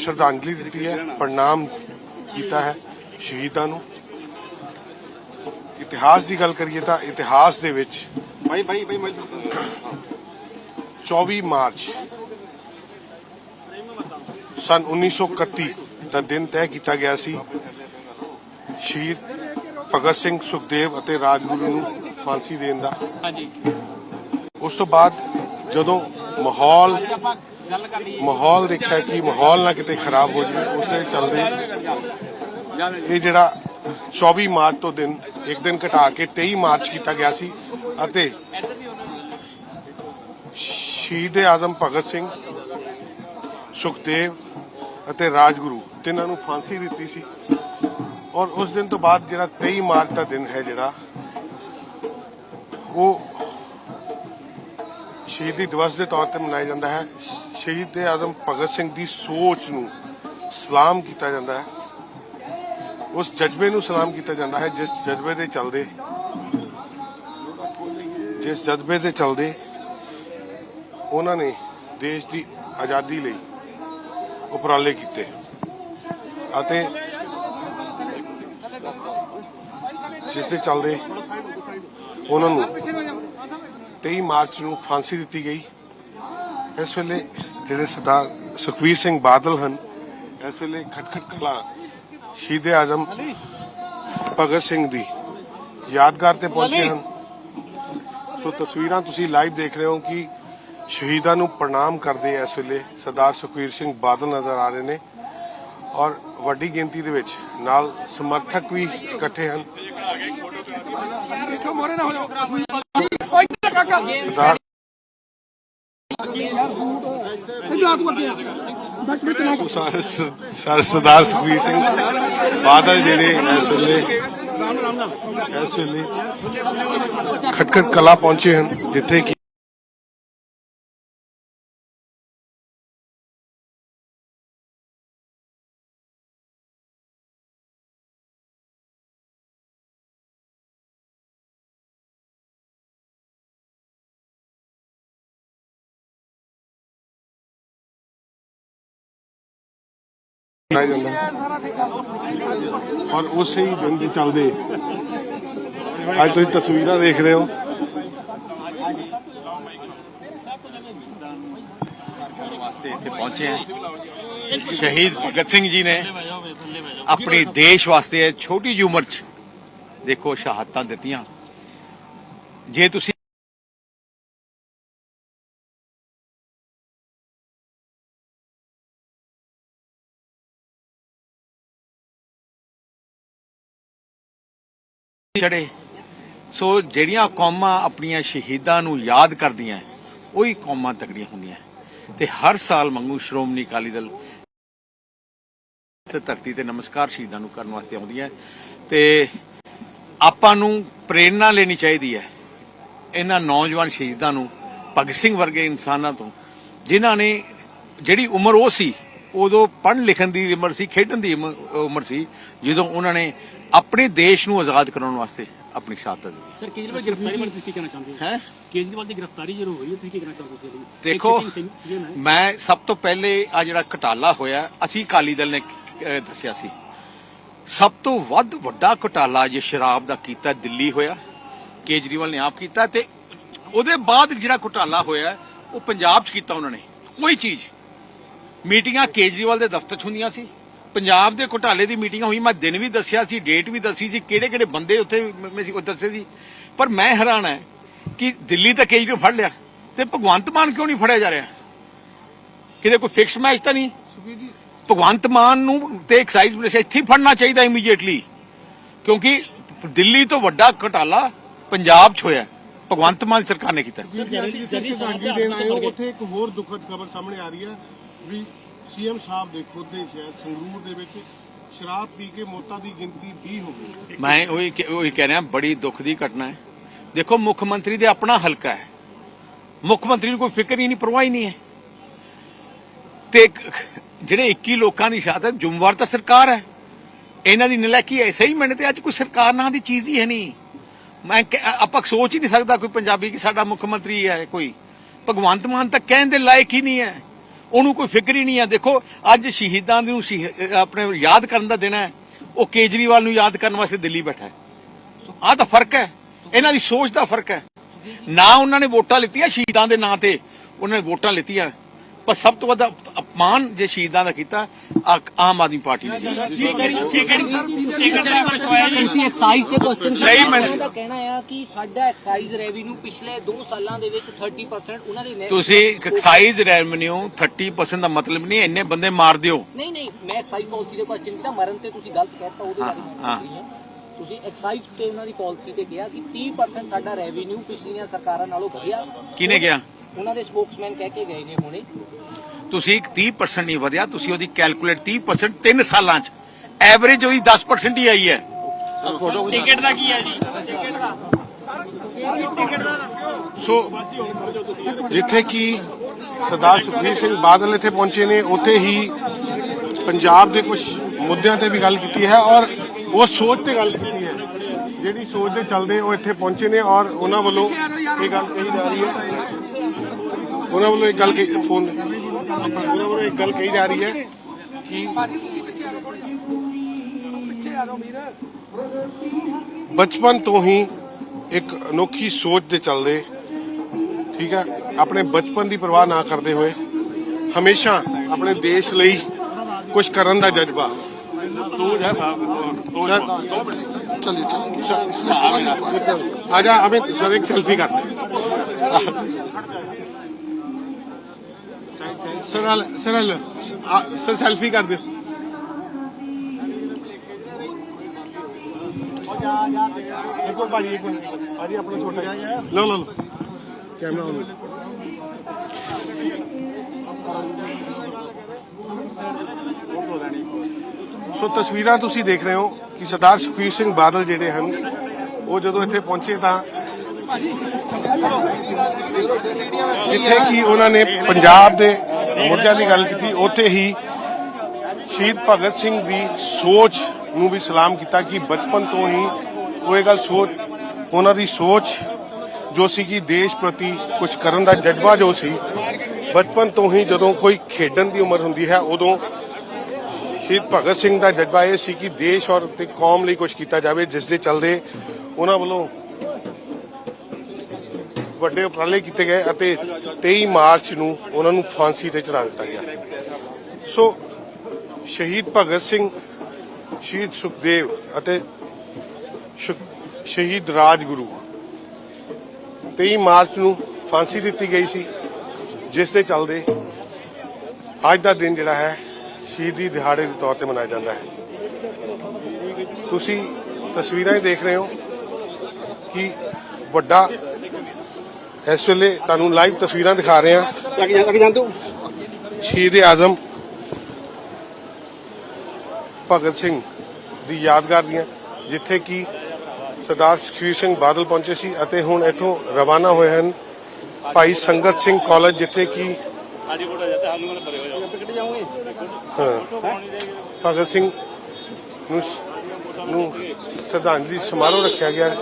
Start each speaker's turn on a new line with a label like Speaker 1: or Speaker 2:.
Speaker 1: ਸ਼ਰਧਾਂਜਲੀ ਦਿੱਤੀ ਹੈ ਪ੍ਰਣਾਮ ਕੀਤਾ ਹੈ ਸ਼ਹੀਦਾਂ ਨੂੰ। ਇਤਿਹਾਸ ਦੀ ਗੱਲ ਕਰੀਏ ਤਾਂ ਇਤਿਹਾਸ ਦੇ ਵਿੱਚ
Speaker 2: ਭਾਈ ਭਾਈ ਭਾਈ ਮੈਂ
Speaker 1: 24 ਮਾਰਚ ਸਨ 1931 ਦਾ ਦਿਨ ਤੈਅ ਕੀਤਾ ਗਿਆ ਸੀ। ਸ਼ਹੀਦ ਭਗਤ ਸਿੰਘ ਸੁਖਦੇਵ ਅਤੇ ਰਾਜਗੁਰੂ ਨੂੰ ਫਾਂਸੀ ਦੇਣ ਦਾ।
Speaker 3: ਹਾਂਜੀ।
Speaker 1: ਉਸ ਤੋਂ ਬਾਅਦ ਜਦੋਂ ਮਾਹੌਲ ਮਾਹੌਲ ਦੇਖਿਆ ਕਿ ਮਾਹੌਲ ਨਾ ਕਿਤੇ ਖਰਾਬ ਹੋ ਜਾਵੇ ਉਸ ਦੇ ਚੱਲਦੇ ਇਹ ਜਿਹੜਾ 24 ਮਾਰਚ ਤੋਂ ਦਿਨ, ਇੱਕ ਦਿਨ ਘਟਾ ਕੇ 23 ਮਾਰਚ ਕੀਤਾ ਗਿਆ ਸੀ ਅਤੇ ਸ਼ਹੀਦ ਆਜ਼ਮ ਭਗਤ ਸਿੰਘ, ਸੁਖਦੇਵ ਅਤੇ ਰਾਜਗੁਰੂ ਤਿੰਨਾਂ ਨੂੰ ਫਾਂਸੀ ਦਿੱਤੀ ਸੀ। ਔਰ ਉਸ ਦਿਨ ਤੋਂ ਬਾਅਦ ਜਿਹੜਾ 23 ਮਾਰਚ ਦਾ ਦਿਨ ਹੈ ਜਿਹੜਾ, ਉਹ ਸ਼ਹੀਦੀ ਦਿਵਸ ਦੇ ਤੌਰ ਤੇ ਮਨਾਇਆ ਜਾਂਦਾ ਹੈ। ਸ਼ਹੀਦ ਆਜ਼ਮ ਭਗਤ ਸਿੰਘ ਦੀ ਸੋਚ ਨੂੰ ਸਲਾਮ ਕੀਤਾ ਜਾਂਦਾ ਹੈ। ਉਸ ਜਜ਼ਬੇ ਨੂੰ ਸਲਾਮ ਕੀਤਾ ਜਾਂਦਾ ਹੈ, ਜਿਸ ਜਜ਼ਬੇ ਦੇ ਚੱਲਦੇ ਜਿਸ ਜਜ਼ਬੇ ਦੇ ਚੱਲਦੇ ਉਹਨਾਂ ਨੇ ਦੇਸ਼ ਦੀ ਆਜ਼ਾਦੀ ਲਈ ਉਪਰਾਲੇ ਕੀਤੇ। ਅਤੇ ਜਿਸ ਦੇ ਚੱਲਦੇ ਉਹਨਾਂ ਨੂੰ 23 ਮਾਰਚ ਨੂੰ ਫਾਂਸੀ ਦਿੱਤੀ ਗਈ। ਇਸ ਵੇਲੇ ਜਿਹੜੇ ਸਰਦਾਰ ਸੁਖਵੀਰ ਸਿੰਘ ਬਾਦਲ ਹਨ, ਇਸ ਵੇਲੇ ਖਟਖਟ ਕਲਾ ਸ਼ਹੀਦ ਆਜ਼ਮ ਭਗਤ ਸਿੰਘ ਦੀ ਯਾਦਗਾਰ ਤੇ ਪਹੁੰਚੇ ਹਨ। ਸੋ ਤਸਵੀਰਾਂ ਤੁਸੀਂ ਲਾਈਵ ਦੇਖ ਰਹੇ ਹੋ ਕਿ ਸ਼ਹੀਦਾਂ ਨੂੰ ਪ੍ਰਣਾਮ ਕਰਦੇ ਇਸ ਵੇਲੇ ਸਰਦਾਰ ਸੁਖਵੀਰ ਸਿੰਘ ਬਾਦਲ ਨਜ਼ਰ ਆ ਰਹੇ ਨੇ ਔਰ ਵੱਡੀ ਗਿਣਤੀ ਦੇ ਵਿੱਚ ਨਾਲ ਸਮਰਥਕ ਵੀ ਇਕੱਠੇ ਹਨ। ਸਾਰੇ ਸ- ਸਾਰੇ ਸਰਦਾਰ ਸੁਖਬੀਰ ਸਿੰਘ ਬਾਦਲ ਜਿਹੜੇ ਇਸ ਵੇਲੇ ਇਸ ਵੇਲੇ ਖਟਖਟ ਕਲਾ ਪਹੁੰਚੇ ਹਨ ਜਿੱਥੇ ਕਿ ਮਨਾਇਆ ਜਾਂਦਾ। ਔਰ ਉਸੇ ਹੀ ਦਿਨ ਦੇ ਚੱਲਦੇ। ਅੱਜ ਤੁਸੀਂ ਤਸਵੀਰਾਂ ਦੇਖ ਰਹੇ ਹੋ।
Speaker 2: ਵਾਸਤੇ ਇੱਥੇ ਪਹੁੰਚੇ ਹਾਂ ਸ਼ਹੀਦ ਭਗਤ ਸਿੰਘ ਜੀ ਨੇ ਆਪਣੀ ਦੇਸ਼ ਵਾਸਤੇ ਛੋਟੀ ਜਿਹੀ ਉਮਰ 'ਚ ਦੇਖੋ ਸ਼ਹਾਦਤਾਂ ਦਿੱਤੀਆਂ। ਜੇ ਤੁਸੀਂ ਚੜੇ। ਸੋ ਜਿਹੜੀਆਂ ਕੌਮਾਂ ਆਪਣੀਆਂ ਸ਼ਹੀਦਾਂ ਨੂੰ ਯਾਦ ਕਰਦੀਆਂ ਉਹੀ ਕੌਮਾਂ ਤਕੜੀਆਂ ਹੁੰਦੀਆਂ ਤੇ ਹਰ ਸਾਲ ਮੰਗੂ ਸ਼੍ਰੋਮਣੀ ਅਕਾਲੀ ਦਲ ਤੇ ਧਰਤੀ ਤੇ ਨਮਸਕਾਰ ਸ਼ਹੀਦਾਂ ਨੂੰ ਕਰਨ ਵਾਸਤੇ ਆਉਂਦੀਆਂ ਤੇ ਆਪਾਂ ਨੂੰ ਪ੍ਰੇਰਣਾ ਲੈਣੀ ਚਾਹੀਦੀ ਹੈ ਇਹਨਾਂ ਨੌਜਵਾਨ ਸ਼ਹੀਦਾਂ ਨੂੰ, ਭਗਤ ਸਿੰਘ ਵਰਗੇ ਇਨਸਾਨਾਂ ਤੋਂ, ਜਿਨ੍ਹਾਂ ਨੇ ਜਿਹੜੀ ਉਮਰ ਉਹ ਸੀ ਉਦੋਂ ਪੜ੍ਹਨ ਲਿਖਣ ਦੀ ਉਮਰ ਸੀ ਖੇਡਣ ਦੀ ਉਮ- ਉਮਰ ਸੀ ਜਦੋਂ ਉਹਨਾਂ ਨੇ ਆਪਣੇ ਦੇਸ਼ ਨੂੰ ਆਜ਼ਾਦ ਕਰਾਉਣ ਵਾਸਤੇ ਆਪਣੀ ਸ਼ਹਾਦਤ ਦਿੱਤੀ।
Speaker 3: ਸਰ ਕੇਜਰੀਵਾਲ ਦੀ ਗ੍ਰਿਫਤਾਰੀ ਬਾਰੇ ਤੁਸੀਂ ਕੀ ਕਹਿਣਾ ਚਾਹੁੰਦੇ ਹੋ?
Speaker 2: ਹੈ?
Speaker 3: ਕੇਜਰੀਵਾਲ ਦੀ ਗ੍ਰਿਫਤਾਰੀ ਜਦੋਂ ਹੋਈ ਹੈ ਤੁਸੀਂ ਕੀ ਕਹਿਣਾ ਚਾਹੁੰਦੇ ਹੋ ਤੁਸੀਂ
Speaker 2: ਦੇਖੋ। ਮੈਂ ਸਭ ਤੋਂ ਪਹਿਲੇ ਆ ਜਿਹੜਾ ਘਟਾਲਾ ਹੋਇਆ ਅਸੀਂ ਅਕਾਲੀ ਦਲ ਨੇ ਦੱਸਿਆ ਸੀ। ਸਭ ਤੋਂ ਵੱਧ ਵੱਡਾ ਘਟਾਲਾ ਜੇ ਸ਼ਰਾਬ ਦਾ ਕੀਤਾ ਦਿੱਲੀ ਹੋਇਆ ਕੇਜਰੀਵਾਲ ਨੇ ਆਪ ਕੀਤਾ ਤੇ ਉਹਦੇ ਬਾਅਦ ਜਿਹੜਾ ਘਟਾਲਾ ਹੋਇਆ ਉਹ ਪੰਜਾਬ 'ਚ ਕੀਤਾ ਉਹਨਾਂ ਨੇ। ਕੋਈ ਚੀਜ਼ ਮੀਟਿੰਗਾਂ ਕੇਜਰੀਵਾਲ ਦੇ ਦਫ਼ਤਰ 'ਚ ਹੁੰਦੀਆਂ ਸੀ। ਪੰਜਾਬ ਦੇ ਘੁਟਾਲੇ ਦੀ ਮੀਟਿੰਗ ਹੋਈ ਮੈਂ ਦਿਨ ਵੀ ਦੱਸਿਆ ਸੀ, ਡੇਟ ਵੀ ਦੱਸੀ ਸੀ ਕਿਹੜੇ ਕਿਹੜੇ ਬੰਦੇ ਉੱਥੇ ਮੈਂ ਸੀ, ਉਹ ਦੱਸੇ ਸੀ। ਪਰ ਮੈਂ ਹੈਰਾਨ ਹੈ ਕਿ ਦਿੱਲੀ ਤਾਂ ਕੇਜਰੀਵਾਲ ਫੜ ਲਿਆ ਤੇ ਭਗਵੰਤ ਮਾਨ ਕਿਉਂ ਨਹੀਂ ਫੜਿਆ ਜਾ ਰਿਹਾ? ਕਿਤੇ ਕੋਈ ਫਿਕਸ ਮੈਚ ਤਾਂ ਨਹੀਂ? ਭਗਵੰਤ ਮਾਨ ਨੂੰ ਤੇ ਐਕਸਾਈਜ਼ ਪੁਲਿਸ ਇੱਥੇ ਫੜਨਾ ਚਾਹੀਦਾ ਇਮੀਡੀਏਟਲੀ ਕਿਉਂਕਿ ਦਿੱਲੀ ਤੋਂ ਵੱਡਾ ਘਟਾਲਾ ਪੰਜਾਬ 'ਚ ਹੋਇਆ। ਭਗਵੰਤ ਮਾਨ ਸਰਕਾਰ ਨੇ ਕੀਤਾ।
Speaker 1: ਸ਼ਰਧਾਂਜਲੀ ਦੇਣ ਆਏ ਉੱਥੇ ਇੱਕ ਹੋਰ ਦੁਖਦ ਖਬਰ ਸਾਹਮਣੇ ਆ ਰਹੀ ਹੈ ਵੀ ਸੀਐਮ ਸਾਹਿਬ ਦੇ ਖੁਦ ਦੇ ਸ਼ਹਿਰ ਸੰਗਰੂਰ ਦੇ ਵਿੱਚ ਸ਼ਰਾਬ ਪੀ ਕੇ ਮੌਤਾਂ ਦੀ ਗਿਣਤੀ 20 ਹੋ ਗਈ।
Speaker 2: ਮੈਂ ਉਹੀ ਉਹੀ ਕਹਿ ਰਿਹਾ, ਬੜੀ ਦੁੱਖ ਦੀ ਘਟਨਾ ਹੈ। ਦੇਖੋ, ਮੁੱਖ ਮੰਤਰੀ ਦੇ ਆਪਣਾ ਹਲਕਾ ਹੈ। ਮੁੱਖ ਮੰਤਰੀ ਨੂੰ ਕੋਈ ਫਿਕਰ ਹੀ ਨਹੀਂ, ਪਰਵਾਹ ਹੀ ਨਹੀਂ ਹੈ। ਤੇ ਜਿਹੜੇ 21 ਲੋਕਾਂ ਦੀ ਸ਼ਹਾਦਤ ਜ਼ਿੰਮੇਵਾਰ ਤਾਂ ਸਰਕਾਰ ਹੈ। ਇਹਨਾਂ ਦੀ ਨਲਾਇਕੀ ਹੈ, ਸਹੀ ਮੈਨੇ ਤੇ ਅੱਜ ਕੋਈ ਸਰਕਾਰ ਨਾਂ ਦੀ ਚੀਜ਼ ਹੀ ਹੈ ਨਹੀਂ। ਮੈਂ ਆਪਾਂ ਸੋਚ ਹੀ ਨਹੀਂ ਸਕਦਾ ਕੋਈ ਪੰਜਾਬੀ ਕਿ ਸਾਡਾ ਮੁੱਖ ਮੰਤਰੀ ਹੈ, ਕੋਈ। ਭਗਵੰਤ ਮਾਨ ਤਾਂ ਕਹਿਣ ਦੇ ਲਾਇਕ ਹੀ ਨਹੀਂ ਹੈ। ਉਹਨੂੰ ਕੋਈ ਫਿਕਰ ਹੀ ਨਹੀਂ ਹੈ ਦੇਖੋ, ਅੱਜ ਸ਼ਹੀਦਾਂ ਨੂੰ ਸ਼ਹੀਦ- ਆਪਣੇ ਯਾਦ ਕਰਨ ਦਾ ਦਿਨ ਹੈ। ਉਹ ਕੇਜਰੀਵਾਲ ਨੂੰ ਯਾਦ ਕਰਨ ਵਾਸਤੇ ਦਿੱਲੀ ਬੈਠਾ ਹੈ। ਆਹ ਤਾਂ ਫ਼ਰਕ ਹੈ। ਇਹਨਾਂ ਦੀ ਸੋਚ ਦਾ ਫ਼ਰਕ ਹੈ। ਨਾ ਉਹਨਾਂ ਨੇ ਵੋਟਾਂ ਲਿੱਤੀਆਂ ਸ਼ਹੀਦਾਂ ਦੇ ਨਾਂ ਤੇ। ਉਹਨਾਂ ਨੇ ਵੋਟਾਂ ਲਿੱਤੀਆਂ। ਪਰ ਸਭ ਤੋਂ ਵੱਧ ਅਪਮਾਨ ਜੇ ਸ਼ਹੀਦਾਂ ਦਾ ਕੀਤਾ ਆ- ਆਮ ਆਦਮੀ ਪਾਰਟੀ ਨੇ।
Speaker 4: ਤੁਸੀਂ ਐਕਸਾਈਜ਼ ਦੇ ਕੁਐਸਚਨ
Speaker 2: ਸਹੀ ਮੈਂ-
Speaker 4: ਉਹਨਾਂ ਦਾ ਕਹਿਣਾ ਆ ਕਿ ਸਾਡਾ ਐਕਸਾਈਜ਼ ਰੈਵਨਿਊ ਪਿਛਲੇ 2 ਸਾਲਾਂ ਦੇ ਵਿੱਚ 30% ਉਹਨਾਂ ਦੇ ਨੇ-
Speaker 2: ਤੁਸੀਂ ਐਕਸਾਈਜ਼ ਰੈਵਨਿਊ 30% ਦਾ ਮਤਲਬ ਨਹੀਂ ਇੰਨੇ ਬੰਦੇ ਮਾਰ ਦਿਓ
Speaker 4: ਨਹੀਂ ਨਹੀਂ ਮੈਂ ਐਕਸਾਈਜ਼ ਪਾਲਿਸੀ ਦੇ ਕੁਐਸਚਨ ਕੀਤਾ ਮਰਨ ਤੇ ਤੁਸੀਂ ਗਲਤ ਕਹਿਤਾ ਉਹਦੇ ਬਾਰੇ ਮੈਂ
Speaker 2: ਹਾਂ,
Speaker 4: ਪੁੱਛ ਰਹੀ ਹਾਂ ਤੁਸੀਂ ਐਕਸਾਈਜ਼ ਤੇ ਉਹਨਾਂ ਦੀ ਪਾਲਿਸੀ ਤੇ ਕਿਹਾ ਕਿ 30% ਸਾਡਾ ਰੈਵਨਿਊ ਪਿਛਲੀਆਂ ਸਰਕਾਰਾਂ ਨਾਲੋਂ ਵਧਿਆ
Speaker 2: ਕਿਹਨੇ ਗਿਆ
Speaker 4: ਉਹਨਾਂ ਦੇ ਸਪੋਕਸਮੈਨ ਕਹਿ ਕੇ ਗਏ ਨੇ ਹੁਣੇ।
Speaker 2: ਤੁਸੀਂ 30% ਨਹੀਂ ਵਧਿਆ ਤੁਸੀਂ ਉਹਦੀ ਕੈਲਕੂਲੇਟ 30% 3 ਸਾਲਾਂ ਚ। ਐਵਰੇਜ ਉਹਦੀ 10% ਹੀ ਆਈ ਹੈ।
Speaker 3: ਟਿਕਟ ਦਾ ਕੀ ਹੈ ਜੀ?
Speaker 1: ਸੋ ਜਿੱਥੇ ਕਿ ਸਰਦਾਰ ਸੁਖਬੀਰ ਸਿੰਘ ਬਾਦਲ ਇੱਥੇ ਪਹੁੰਚੇ ਨੇ ਉੱਥੇ ਹੀ ਪੰਜਾਬ ਦੇ ਕੁਝ ਮੁੱਦਿਆਂ ਤੇ ਵੀ ਗੱਲ ਕੀਤੀ ਹੈ ਔਰ ਉਹ ਸੋਚ ਤੇ ਗੱਲ ਕੀਤੀ ਹੈ। ਜਿਹੜੀ ਸੋਚ ਦੇ ਚੱਲਦੇ ਉਹ ਇੱਥੇ ਪਹੁੰਚੇ ਨੇ ਔਰ ਉਹਨਾਂ ਵੱਲੋਂ ਇਹ ਗੱਲ ਕਹੀ ਜਾ ਰਹੀ ਹੈ। ਉਹਨਾਂ ਵੱਲੋਂ ਇੱਕ ਗੱਲ ਕਹੀ ਫੋਨ ਉਹਨਾਂ ਵੱਲੋਂ ਇੱਕ ਗੱਲ ਕਹੀ ਜਾ ਰਹੀ ਹੈ ਕਿ ਬਚਪਨ ਤੋਂ ਹੀ ਇੱਕ ਅਨੋਖੀ ਸੋਚ ਦੇ ਚੱਲਦੇ ਠੀਕ ਹੈ ਆਪਣੇ ਬਚਪਨ ਦੀ ਪਰਵਾਹ ਨਾ ਕਰਦੇ ਹੋਏ ਹਮੇਸ਼ਾ ਆਪਣੇ ਦੇਸ਼ ਲਈ ਕੁਝ ਕਰਨ ਦਾ ਜਜ਼ਬਾ ਸੋਚ ਹੈ ਚਲਿਏ ਚਲਿਏ ਆ ਜਾ ਅਬੇ ਸਰ ਇੱਕ ਸੈਲਫੀ ਕਰਦੇ ਸਰ ਸਰ ਕਰ ਦਿਓ। ਭਾਜੀ ਲਓ ਲਓ ਕੈਮਰਾ ਸੋ ਤਸਵੀਰਾਂ ਤੁਸੀਂ ਦੇਖ ਰਹੇ ਹੋ ਕਿ ਸਰਦਾਰ ਸੁਖਬੀਰ ਸਿੰਘ ਬਾਦਲ ਜਿਹੜੇ ਹਨ ਉਹ ਜਦੋਂ ਇੱਥੇ ਪਹੁੰਚੇ ਤਾਂ ਜਿੱਥੇ ਕਿ ਉਹਨਾਂ ਨੇ ਪੰਜਾਬ ਦੇ ਮੁੱਦਿਆਂ ਦੀ ਗੱਲ ਕੀਤੀ, ਉੱਥੇ ਹੀ ਸ਼ਹੀਦ ਭਗਤ ਸਿੰਘ ਦੀ ਸੋਚ ਨੂੰ ਵੀ ਸਲਾਮ ਕੀਤਾ ਕਿ ਬਚਪਨ ਤੋਂ ਹੀ ਉਹ ਇਹ ਗੱਲ ਸੋਚ, ਉਹਨਾਂ ਦੀ ਸੋਚ ਜੋ ਸੀ ਕਿ ਦੇਸ਼ ਪ੍ਰਤੀ ਕੁਝ ਕਰਨ ਦਾ ਜਜ਼ਬਾ ਜੋ ਸੀ, ਬਚਪਨ ਤੋਂ ਹੀ ਜਦੋਂ ਕੋਈ ਖੇਡਣ ਦੀ ਉਮਰ ਹੁੰਦੀ ਹੈ, ਉਦੋਂ ਸ਼ਹੀਦ ਭਗਤ ਸਿੰਘ ਦਾ ਜਜ਼ਬਾ ਇਹ ਸੀ ਕਿ ਦੇਸ਼ ਔਰ ਤੇ ਕੌਮ ਲਈ ਕੁਝ ਕੀਤਾ ਜਾਵੇ, ਜਿਸ ਦੇ ਚੱਲਦੇ ਉਹਨਾਂ ਵੱਲੋਂ ਵੱਡੇ ਉਪਰਾਲੇ ਕੀਤੇ ਗਏ ਅਤੇ 23 ਮਾਰਚ ਨੂੰ ਉਹਨਾਂ ਨੂੰ ਫਾਂਸੀ ਤੇ ਚੜਾ ਦਿੱਤਾ ਗਿਆ। ਸੋ ਸ਼ਹੀਦ ਭਗਤ ਸਿੰਘ, ਸ਼ਹੀਦ ਸੁਖਦੇਵ ਅਤੇ ਸ਼ਹੀਦ ਰਾਜਗੁਰੂ। 23 ਮਾਰਚ ਨੂੰ ਫਾਂਸੀ ਦਿੱਤੀ ਗਈ ਸੀ, ਜਿਸ ਦੇ ਚੱਲਦੇ ਅੱਜ ਦਾ ਦਿਨ ਜਿਹੜਾ ਹੈ, ਸ਼ਹੀਦੀ ਦਿਹਾੜੇ ਦੇ ਤੌਰ ਤੇ ਮਨਾਇਆ ਜਾਂਦਾ ਹੈ। ਤੁਸੀਂ ਤਸਵੀਰਾਂ ਹੀ ਦੇਖ ਰਹੇ ਹੋ ਕਿ ਵੱਡਾ ਇਸ ਵੇਲੇ ਤੁਹਾਨੂੰ ਲਾਈਵ ਤਸਵੀਰਾਂ ਦਿਖਾ ਰਹੇ ਹਾਂ।
Speaker 5: ਲੱਗ ਜਾ ਲੱਗ ਜਾਂ ਤੂੰ।
Speaker 1: ਸ਼ਹੀਦ ਆਜ਼ਮ ਭਗਤ ਸਿੰਘ ਦੀ ਯਾਦਗਾਰ ਦੀਆਂ ਜਿੱਥੇ ਕਿ ਸਰਦਾਰ ਸੁਖਬੀਰ ਸਿੰਘ ਬਾਦਲ ਪਹੁੰਚੇ ਸੀ ਅਤੇ ਹੁਣ ਇੱਥੋਂ ਰਵਾਨਾ ਹੋਏ ਹਨ ਭਾਈ ਸੰਗਤ ਸਿੰਘ ਕਾਲਜ ਜਿੱਥੇ ਕਿ ਹਾਂ ਭਗਤ ਸਿੰਘ ਨੂੰ ਨੂੰ ਸ਼ਰਧਾਂਜਲੀ ਸਮਾਰੋਹ ਰੱਖਿਆ ਗਿਆ ਹੈ।